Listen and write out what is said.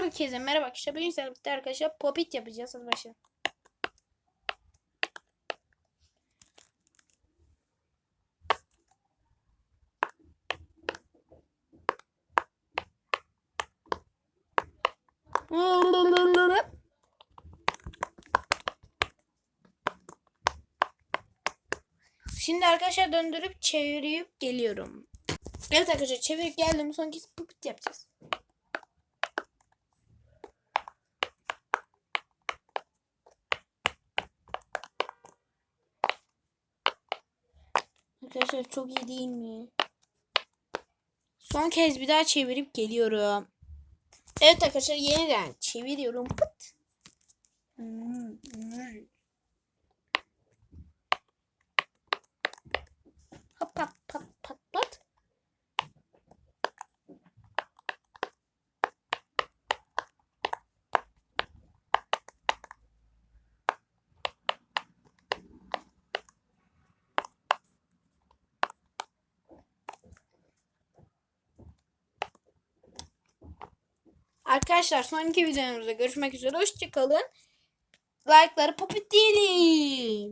herkese merhaba arkadaşlar. Bugün sizlerle arkadaşlar popit yapacağız. Hadi başlayalım. Şimdi arkadaşlar döndürüp çevirip geliyorum. Evet arkadaşlar çevirip geldim. Son kez popit yapacağız. Arkadaşlar çok iyi değil mi? Son kez bir daha çevirip geliyorum. Evet arkadaşlar yeniden çeviriyorum. Pıt. Hop Arkadaşlar sonraki videomuzda görüşmek üzere. Hoşçakalın. Like'ları popitleyelim.